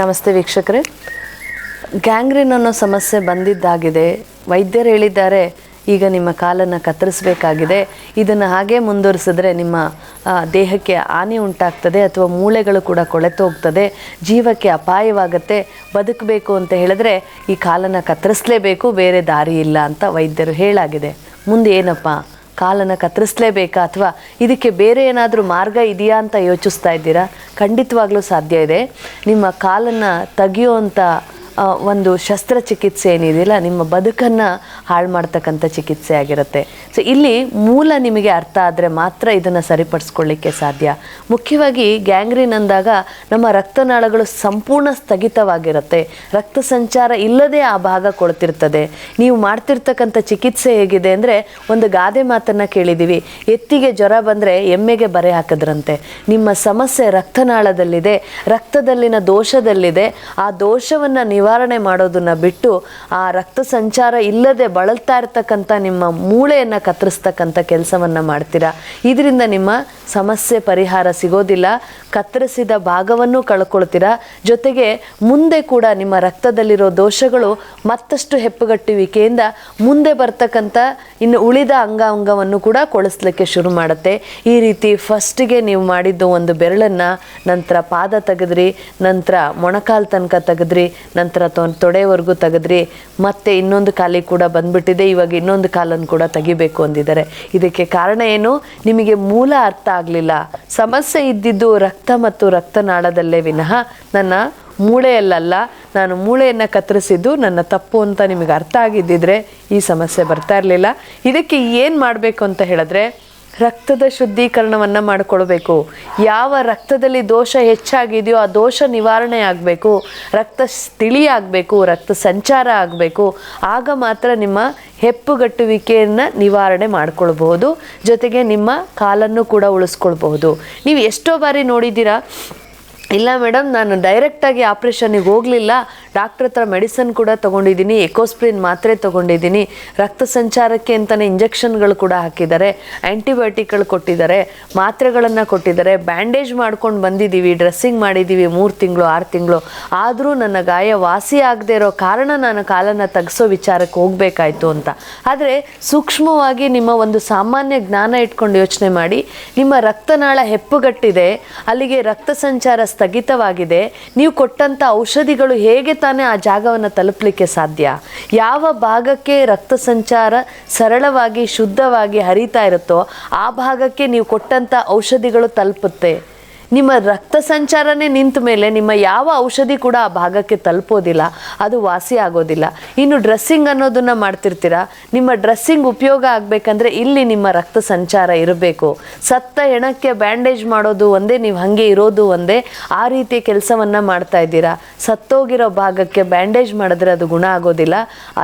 ನಮಸ್ತೆ ವೀಕ್ಷಕರೇ. ಗ್ಯಾಂಗ್ರೀನ್ ಅನ್ನೋ ಸಮಸ್ಯೆ ಬಂದಿದ್ದಾಗಿದೆ. ವೈದ್ಯರು ಹೇಳಿದ್ದಾರೆ, ಈಗ ನಿಮ್ಮ ಕಾಲನ್ನು ಕತ್ತರಿಸಬೇಕಾಗಿದೆ. ಇದನ್ನು ಹಾಗೆ ಮುಂದುವರಿಸಿದ್ರೆ ನಿಮ್ಮ ದೇಹಕ್ಕೆ ಹಾನಿ ಉಂಟಾಗ್ತದೆ ಅಥವಾ ಮೂಳೆಗಳು ಕೂಡ ಕೊಳೆತು ಹೋಗ್ತದೆ. ಜೀವಕ್ಕೆ ಅಪಾಯವಾಗುತ್ತೆ. ಬದುಕಬೇಕು ಅಂತ ಹೇಳಿದ್ರೆ ಈ ಕಾಲನ್ನು ಕತ್ತರಿಸಲೇಬೇಕು, ಬೇರೆ ದಾರಿ ಇಲ್ಲ ಅಂತ ವೈದ್ಯರು ಹೇಳಾಗಿದೆ. ಮುಂದೆ ಏನಪ್ಪ? ಕಾಲನ್ನು ಕತ್ತರಿಸಲೇಬೇಕಾ? ಅಥವಾ ಇದಕ್ಕೆ ಬೇರೆ ಏನಾದರೂ ಮಾರ್ಗ ಇದೆಯಾ ಅಂತ ಯೋಚಿಸ್ತಾ ಇದ್ದೀರಾ? ಖಂಡಿತವಾಗ್ಲೂ ಸಾಧ್ಯ ಇದೆ. ನಿಮ್ಮ ಕಾಲನ್ನು ತೆಗೆಯುವಂಥ ಒಂದು ಶಸ್ತ್ರಚಿಕಿತ್ಸೆ ಏನಿದೆಯಲ್ಲ, ನಿಮ್ಮ ಬದುಕನ್ನು ಹಾಳು ಮಾಡ್ತಕ್ಕಂಥ ಚಿಕಿತ್ಸೆ ಆಗಿರುತ್ತೆ. ಸೊ ಇಲ್ಲಿ ಮೂಲ ನಿಮಗೆ ಅರ್ಥ ಆದರೆ ಮಾತ್ರ ಇದನ್ನು ಸರಿಪಡಿಸ್ಕೊಳ್ಳಿಕ್ಕೆ ಸಾಧ್ಯ. ಮುಖ್ಯವಾಗಿ ಗ್ಯಾಂಗ್ರೀನ್ ಅಂದಾಗ ನಮ್ಮ ರಕ್ತನಾಳಗಳು ಸಂಪೂರ್ಣ ಸ್ಥಗಿತವಾಗಿರುತ್ತೆ. ರಕ್ತ ಸಂಚಾರ ಇಲ್ಲದೆ ಆ ಭಾಗ ಕೊಳ್ತಿರ್ತದೆ. ನೀವು ಮಾಡ್ತಿರ್ತಕ್ಕಂಥ ಚಿಕಿತ್ಸೆ ಹೇಗಿದೆ ಅಂದರೆ ಒಂದು ಗಾದೆ ಮಾತನ್ನು ಕೇಳಿದ್ದೀವಿ ಎತ್ತಿಗೆ ಜ್ವರ ಬಂದರೆ ಎಮ್ಮೆಗೆ ಬರೆ ಹಾಕಿದ್ರಂತೆ. ನಿಮ್ಮ ಸಮಸ್ಯೆ ರಕ್ತನಾಳದಲ್ಲಿದೆ, ರಕ್ತದಲ್ಲಿನ ದೋಷದಲ್ಲಿದೆ. ಆ ದೋಷವನ್ನು ನಿವಾರಣೆ ಮಾಡೋದನ್ನ ಬಿಟ್ಟು ಆ ರಕ್ತ ಸಂಚಾರ ಇಲ್ಲದೆ ಬಳಲ್ತಾ ಇರ್ತಕ್ಕಂಥ ನಿಮ್ಮ ಮೂಳೆಯನ್ನು ಕತ್ತರಿಸ್ತಕ್ಕಂಥ ಕೆಲಸವನ್ನು ಮಾಡ್ತೀರಾ? ಇದರಿಂದ ನಿಮ್ಮ ಸಮಸ್ಯೆ ಪರಿಹಾರ ಸಿಗೋದಿಲ್ಲ. ಕತ್ತರಿಸಿದ ಭಾಗವನ್ನು ಕಳ್ಕೊಳ್ತೀರಾ? ಜೊತೆಗೆ ಮುಂದೆ ಕೂಡ ನಿಮ್ಮ ರಕ್ತದಲ್ಲಿರೋ ದೋಷಗಳು ಮತ್ತಷ್ಟು ಹೆಪ್ಪುಗಟ್ಟುವಿಕೆಯಿಂದ ಮುಂದೆ ಬರ್ತಕ್ಕಂಥ ಇನ್ನು ಉಳಿದ ಅಂಗಾಂಗವನ್ನು ಕೂಡ ಕೊಳಿಸ್ಲಿಕ್ಕೆ ಶುರು ಮಾಡುತ್ತೆ. ಈ ರೀತಿ ಫಸ್ಟಿಗೆ ನೀವು ಮಾಡಿದ್ದು ಒಂದು ಬೆರಳನ್ನು ನಂತರ ಪಾದ ತೆಗೆದ್ರಿ, ನಂತರ ಮೊಣಕಾಲು ತನಕ ತೆಗೆದ್ರಿ, ನಂತರ ತೊ- ತೊಡೆವರೆಗೂ ತೆಗೆದ್ರಿ, ಮತ್ತೆ ಇನ್ನೊಂದು ಕಾಲಿಗೆ ಕೂಡ ಬಂದ್ಬಿಟ್ಟಿದೆ, ಇವಾಗ ಇನ್ನೊಂದು ಕಾಲನ್ನು ಕೂಡ ತೆಗಿಬೇಕು ಅಂದಿದ್ದಾರೆ. ಇದಕ್ಕೆ ಕಾರಣ ಏನು? ನಿಮಗೆ ಮೂಲ ಅರ್ಥ ಆಗಲಿಲ್ಲ. ಸಮಸ್ಯೆ ಇದ್ದಿದ್ದು ರಕ್ತ ಮತ್ತು ರಕ್ತನಾಳದಲ್ಲೇ ವಿನಃ ನನ್ನ ಮೂಳೆಯಲ್ಲಲ್ಲ, ನಾನು ಮೂಳೆಯನ್ನು ಕತ್ತರಿಸಿದ್ದು ನನ್ನ ತಪ್ಪು ಅಂತ ನಿಮಗೆ ಅರ್ಥ ಆಗಿದ್ದಿದ್ರೆ ಈ ಸಮಸ್ಯೆ ಬರ್ತಾ ಇರಲಿಲ್ಲ. ಇದಕ್ಕೆ ಏನು ಮಾಡಬೇಕು ಅಂತ ಹೇಳಿದ್ರೆ ರಕ್ತದ ಶುದ್ಧೀಕರಣವನ್ನು ಮಾಡಿಕೊಳ್ಬೇಕು. ಯಾವ ರಕ್ತದಲ್ಲಿ ದೋಷ ಹೆಚ್ಚಾಗಿದೆಯೋ ಆ ದೋಷ ನಿವಾರಣೆ ಆಗಬೇಕು. ರಕ್ತ ಸ್- ತಿಳಿಯಾಗಬೇಕು ರಕ್ತ ಸಂಚಾರ ಆಗಬೇಕು. ಆಗ ಮಾತ್ರ ನಿಮ್ಮ ಹೆಪ್ಪುಗಟ್ಟುವಿಕೆಯನ್ನು ನಿವಾರಣೆ ಮಾಡಿಕೊಳ್ಬಹುದು. ಜೊತೆಗೆ ನಿಮ್ಮ ಕಾಲನ್ನು ಕೂಡ ಉಳಿಸ್ಕೊಳ್ಬಹುದು. ನೀವು ಎಷ್ಟೋ ಬಾರಿ ನೋಡಿದ್ದೀರಾ, ಇಲ್ಲ ಮೇಡಮ್ ನಾನು ಡೈರೆಕ್ಟಾಗಿ ಆಪ್ರೇಷನಿಗೆ ಹೋಗಲಿಲ್ಲ ಡಾಕ್ಟ್ರ್ ಹತ್ರ ಮೆಡಿಸನ್ ಕೂಡ ತೊಗೊಂಡಿದ್ದೀನಿ ಎಕೋಸ್ಪ್ರಿನ್ ಮಾತ್ರೆ ತೊಗೊಂಡಿದ್ದೀನಿ. ರಕ್ತ ಸಂಚಾರಕ್ಕೆ ಅಂತಲೇ ಇಂಜೆಕ್ಷನ್ಗಳು ಕೂಡ ಹಾಕಿದ್ದಾರೆ ಆ್ಯಂಟಿಬಯೋಟಿಕ್ಗಳು ಕೊಟ್ಟಿದ್ದಾರೆ, ಮಾತ್ರೆಗಳನ್ನು ಕೊಟ್ಟಿದ್ದಾರೆ. ಬ್ಯಾಂಡೇಜ್ ಮಾಡ್ಕೊಂಡು ಬಂದಿದ್ದೀವಿ ಡ್ರೆಸ್ಸಿಂಗ್ ಮಾಡಿದ್ದೀವಿ ಮೂರು ತಿಂಗಳು, ಆರು ತಿಂಗಳು. ಆದರೂ ನನ್ನ ಗಾಯ ವಾಸಿ ಆಗದೆ ಇರೋ ಕಾರಣ ನಾನು ಕಾಲನ್ನು ತೆಗೆಸೋ ವಿಚಾರಕ್ಕೆ ಹೋಗಬೇಕಾಯ್ತು ಅಂತ. ಆದರೆ ಸೂಕ್ಷ್ಮವಾಗಿ ನಿಮ್ಮ ಒಂದು ಸಾಮಾನ್ಯ ಜ್ಞಾನ ಇಟ್ಕೊಂಡು ಯೋಚನೆ ಮಾಡಿ, ನಿಮ್ಮ ರಕ್ತನಾಳ ಹೆಪ್ಪುಗಟ್ಟಿದೆ, ಅಲ್ಲಿಗೆ ರಕ್ತ ಸಂಚಾರ ಸ್ಥಗಿತವಾಗಿದೆ, ನೀವು ಕೊಟ್ಟಂಥ ಔಷಧಿಗಳು ಹೇಗೆ ತಾನೇ ಆ ಜಾಗವನ್ನು ತಲುಪಲಿಕ್ಕೆ ಸಾಧ್ಯ? ಯಾವ ಭಾಗಕ್ಕೆ ರಕ್ತ ಸಂಚಾರ ಸರಳವಾಗಿ, ಶುದ್ಧವಾಗಿ ಹರಿತಾ ಇರುತ್ತೋ ಆ ಭಾಗಕ್ಕೆ ನೀವು ಕೊಟ್ಟಂಥ ಔಷಧಿಗಳು ತಲುಪುತ್ತೆ. ನಿಮ್ಮ ರಕ್ತ ಸಂಚಾರನೇ ನಿಂತ ಮೇಲೆ ನಿಮ್ಮ ಯಾವ ಔಷಧಿ ಕೂಡ ಆ ಭಾಗಕ್ಕೆ ತಲುಪೋದಿಲ್ಲ, ಅದು ವಾಸಿ ಆಗೋದಿಲ್ಲ. ಇನ್ನು ಡ್ರೆಸ್ಸಿಂಗ್ ಅನ್ನೋದನ್ನ ಮಾಡ್ತಿರ್ತೀರಾ? ನಿಮ್ಮ ಡ್ರೆಸ್ಸಿಂಗ್ ಉಪಯೋಗ ಆಗಬೇಕಂದ್ರೆ ಇಲ್ಲಿ ನಿಮ್ಮ ರಕ್ತ ಸಂಚಾರ ಇರಬೇಕು. ಸತ್ತ ಹೆಣಕ್ಕೆ ಬ್ಯಾಂಡೇಜ್ ಮಾಡೋದು ಒಂದೇ, ನೀವು ಹಾಗೆ ಇರೋದು ಒಂದೇ, ಆ ರೀತಿ ಕೆಲಸವನ್ನು ಮಾಡ್ತಾ ಇದ್ದೀರಾ? ಸತ್ತೋಗಿರೋ ಭಾಗಕ್ಕೆ ಬ್ಯಾಂಡೇಜ್ ಮಾಡಿದ್ರೆ ಅದು ಗುಣ ಆಗೋದಿಲ್ಲ.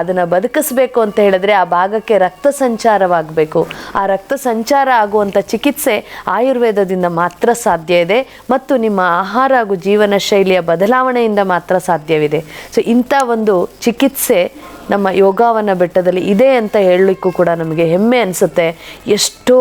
ಅದನ್ನು ಬದುಕಿಸ್ಬೇಕು ಅಂತ ಹೇಳಿದ್ರೆ ಆ ಭಾಗಕ್ಕೆ ರಕ್ತ ಸಂಚಾರವಾಗಬೇಕು. ಆ ರಕ್ತ ಸಂಚಾರ ಆಗುವಂಥ ಚಿಕಿತ್ಸೆ ಆಯುರ್ವೇದದಿಂದ ಮಾತ್ರ ಸಾಧ್ಯ ಇದೆ. ಮತ್ತು ನಿಮ್ಮ ಆಹಾರ ಹಾಗೂ ಜೀವನ ಶೈಲಿಯ ಬದಲಾವಣೆಯಿಂದ ಮಾತ್ರ ಸಾಧ್ಯವಿದೆ. ಸೊ ಇಂಥ ಒಂದು ಚಿಕಿತ್ಸೆ ನಮ್ಮ ಯೋಗಾವನ ಬೆಟ್ಟದಲ್ಲಿ ಇದೆ ಅಂತ ಹೇಳಲಿಕ್ಕೂ ಕೂಡ ನಮಗೆ ಹೆಮ್ಮೆ ಅನಿಸುತ್ತೆ. ಎಷ್ಟೋ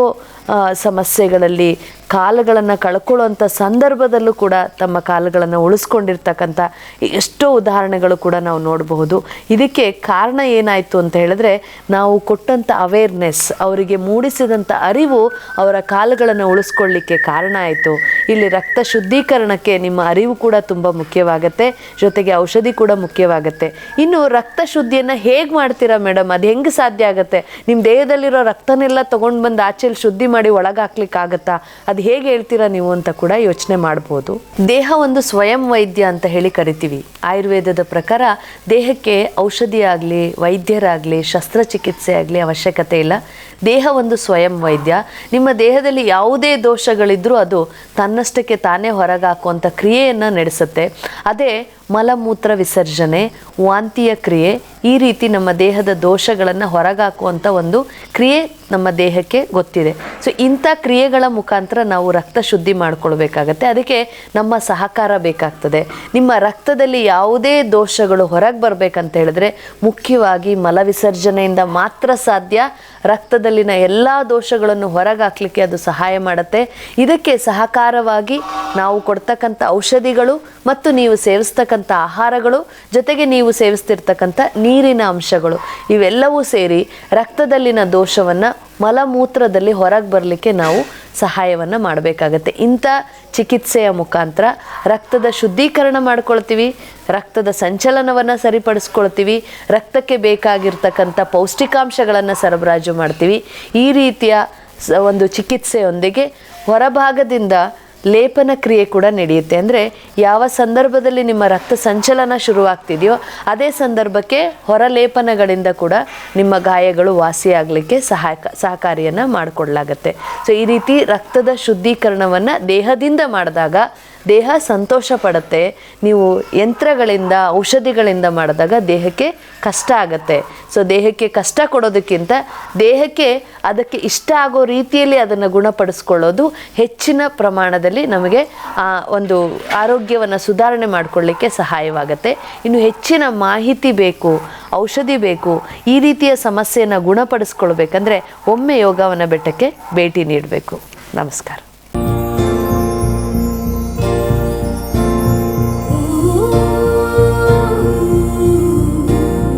ಸಮಸ್ಯೆಗಳಲ್ಲಿ ಕಾಲುಗಳನ್ನು ಕಳ್ಕೊಳ್ಳುವಂಥ ಸಂದರ್ಭದಲ್ಲೂ ಕೂಡ ತಮ್ಮ ಕಾಲುಗಳನ್ನು ಉಳಿಸ್ಕೊಂಡಿರ್ತಕ್ಕಂಥ ಎಷ್ಟೋ ಉದಾಹರಣೆಗಳು ಕೂಡ ನಾವು ನೋಡಬಹುದು. ಇದಕ್ಕೆ ಕಾರಣ ಏನಾಯಿತು ಅಂತ ಹೇಳಿದ್ರೆ, ನಾವು ಕೊಟ್ಟಂಥ ಅವೇರ್ನೆಸ್ ಅವರಿಗೆ ಮೂಡಿಸಿದಂಥ ಅರಿವು ಅವರ ಕಾಲುಗಳನ್ನು ಉಳಿಸ್ಕೊಳ್ಳಿಕ್ಕೆ ಕಾರಣ ಆಯಿತು. ಇಲ್ಲಿ ರಕ್ತ ಶುದ್ಧೀಕರಣಕ್ಕೆ ನಿಮ್ಮ ಅರಿವು ಕೂಡ ತುಂಬ ಮುಖ್ಯವಾಗತ್ತೆ, ಜೊತೆಗೆ ಔಷಧಿ ಕೂಡ ಮುಖ್ಯವಾಗುತ್ತೆ. ಇನ್ನು ರಕ್ತ ಶುದ್ಧಿಯನ್ನು ಹೇಗೆ ಮಾಡ್ತೀರಾ ಮೇಡಮ್? ಅದು ಹೆಂಗೆ ಸಾಧ್ಯ ಆಗುತ್ತೆ? ನಿಮ್ಮ ದೇಹದಲ್ಲಿರೋ ರಕ್ತನೆಲ್ಲ ತೊಗೊಂಡು ಬಂದು ಆಚೆಲಿ ಶುದ್ಧಿ ಮಾಡಿ ಒಳಗೆ ಆಗುತ್ತಾ ಅದು ಹೇಗೆ ಹೇಳ್ತೀರಾ ನೀವು ಅಂತ ಕೂಡ ಯೋಚನೆ ಮಾಡ್ಬೋದು. ದೇಹ ಒಂದು ಸ್ವಯಂ ವೈದ್ಯ ಅಂತ ಹೇಳಿ ಕರಿತೀವಿ. ಆಯುರ್ವೇದದ ಪ್ರಕಾರ ದೇಹಕ್ಕೆ ಔಷಧಿ ಆಗಲಿ ವೈದ್ಯರಾಗಲಿ, ಶಸ್ತ್ರಚಿಕಿತ್ಸೆ ಆಗಲಿ ಅವಶ್ಯಕತೆ ಇಲ್ಲ. ದೇಹ ಒಂದು ಸ್ವಯಂ ವೈದ್ಯ. ನಿಮ್ಮ ದೇಹದಲ್ಲಿ ಯಾವುದೇ ದೋಷಗಳಿದ್ರೂ ಅದು ತನ್ನಷ್ಟಕ್ಕೆ ತಾನೇ ಹೊರಗಾಕುವಂಥ ಕ್ರಿಯೆಯನ್ನು ನಡೆಸುತ್ತೆ. ಅದೇ ಮಲಮೂತ್ರ ವಿಸರ್ಜನೆ, ವಾಂತಿಯ ಕ್ರಿಯೆ ಈ ರೀತಿ ನಮ್ಮ ದೇಹದ ದೋಷಗಳನ್ನು ಹೊರಗಾಕುವಂಥ ಒಂದು ಕ್ರಿಯೆ ನಮ್ಮ ದೇಹಕ್ಕೆ ಗೊತ್ತಿದೆ. ಸೊ ಇಂಥ ಕ್ರಿಯೆಗಳ ಮುಖಾಂತರ ನಾವು ರಕ್ತ ಶುದ್ಧಿ ಮಾಡಿಕೊಳ್ಬೇಕಾಗತ್ತೆ. ಅದಕ್ಕೆ ನಮ್ಮ ಸಹಕಾರ ಬೇಕಾಗ್ತದೆ. ನಿಮ್ಮ ರಕ್ತದಲ್ಲಿ ಯಾವುದೇ ದೋಷಗಳು ಹೊರಗೆ ಬರಬೇಕಂತ ಹೇಳಿದ್ರೆ ಮುಖ್ಯವಾಗಿ ಮಲವಿಸರ್ಜನೆಯಿಂದ ಮಾತ್ರ ಸಾಧ್ಯ. ರಕ್ತದಲ್ಲಿನ ಎಲ್ಲ ದೋಷಗಳನ್ನು ಹೊರಗಾಕ್ಲಿಕ್ಕೆ ಅದು ಸಹಾಯ ಮಾಡುತ್ತೆ. ಇದಕ್ಕೆ ಸಹಕಾರವಾಗಿ ನಾವು ಕೊಡ್ತಕ್ಕಂಥ ಔಷಧಿಗಳು ಮತ್ತು ನೀವು ಸೇವಿಸ್ತಕ್ಕಂಥ ಆಹಾರಗಳು, ಜೊತೆಗೆ ನೀವು ಸೇವಿಸ್ತಿರ್ತಕ್ಕಂಥ ನೀರಿನ ಅಂಶಗಳು, ಇವೆಲ್ಲವೂ ಸೇರಿ ರಕ್ತದಲ್ಲಿನ ದೋಷವನ್ನು ಮಲಮೂತ್ರದಲ್ಲಿ ಹೊರಗೆ ಬರಲಿಕ್ಕೆ ನಾವು ಸಹಾಯವನ್ನು ಮಾಡಬೇಕಾಗತ್ತೆ. ಇಂಥ ಚಿಕಿತ್ಸೆಯ ಮುಖಾಂತರ ರಕ್ತದ ಶುದ್ಧೀಕರಣ ಮಾಡ್ಕೊಳ್ತೀವಿ, ರಕ್ತದ ಸಂಚಲನವನ್ನು ಸರಿಪಡಿಸ್ಕೊಳ್ತೀವಿ, ರಕ್ತಕ್ಕೆ ಬೇಕಾಗಿರ್ತಕ್ಕಂಥ ಪೌಷ್ಟಿಕಾಂಶಗಳನ್ನು ಸರಬರಾಜು ಮಾಡ್ತೀವಿ. ಈ ರೀತಿಯ ಒಂದು ಚಿಕಿತ್ಸೆಯೊಂದಿಗೆ ಹೊರಭಾಗದಿಂದ ಲೇಪನ ಕ್ರಿಯೆ ಕೂಡ ನಡೆಯುತ್ತೆ. ಅಂದರೆ ಯಾವ ಸಂದರ್ಭದಲ್ಲಿ ನಿಮ್ಮ ರಕ್ತ ಸಂಚಲನ ಶುರುವಾಗ್ತಿದೆಯೋ ಅದೇ ಸಂದರ್ಭಕ್ಕೆ ಹೊರಲೇಪನಗಳಿಂದ ಕೂಡ ನಿಮ್ಮ ಗಾಯಗಳು ವಾಸಿಯಾಗಲಿಕ್ಕೆ ಸಹಾಯಕ, ಸಹಕಾರಿಯನ್ನು ಮಾಡಿಕೊಡ್ಲಾಗತ್ತೆ. ಸೊ ಈ ರೀತಿ ರಕ್ತದ ಶುದ್ಧೀಕರಣವನ್ನು ದೇಹದಿಂದ ಮಾಡಿದಾಗ ದೇಹ ಸಂತೋಷ ಪಡುತ್ತೆ. ನೀವು ಯಂತ್ರಗಳಿಂದ, ಔಷಧಿಗಳಿಂದ ಮಾಡಿದಾಗ ದೇಹಕ್ಕೆ ಕಷ್ಟ ಆಗುತ್ತೆ. ಸೊ ದೇಹಕ್ಕೆ ಕಷ್ಟ ಕೊಡೋದಕ್ಕಿಂತ ದೇಹಕ್ಕೆ ಅದಕ್ಕೆ ಇಷ್ಟ ಆಗೋ ರೀತಿಯಲ್ಲಿ ಅದನ್ನು ಗುಣಪಡಿಸ್ಕೊಳ್ಳೋದು ಹೆಚ್ಚಿನ ಪ್ರಮಾಣದಲ್ಲಿ ನಮಗೆ, ಆ, ಒಂದು ಆರೋಗ್ಯವನ್ನು ಸುಧಾರಣೆ ಮಾಡಿಕೊಳ್ಳಿಕ್ಕೆ ಸಹಾಯವಾಗುತ್ತೆ. ಇನ್ನು ಹೆಚ್ಚಿನ ಮಾಹಿತಿ ಬೇಕು, ಔಷಧಿ ಬೇಕು, ಈ ರೀತಿಯ ಸಮಸ್ಯೆಯನ್ನು ಗುಣಪಡಿಸ್ಕೊಳ್ಬೇಕಂದ್ರೆ ಒಮ್ಮೆ ಯೋಗವನ ಬೆಟ್ಟಕ್ಕೆ ಭೇಟಿ ನೀಡಬೇಕು. ನಮಸ್ಕಾರ.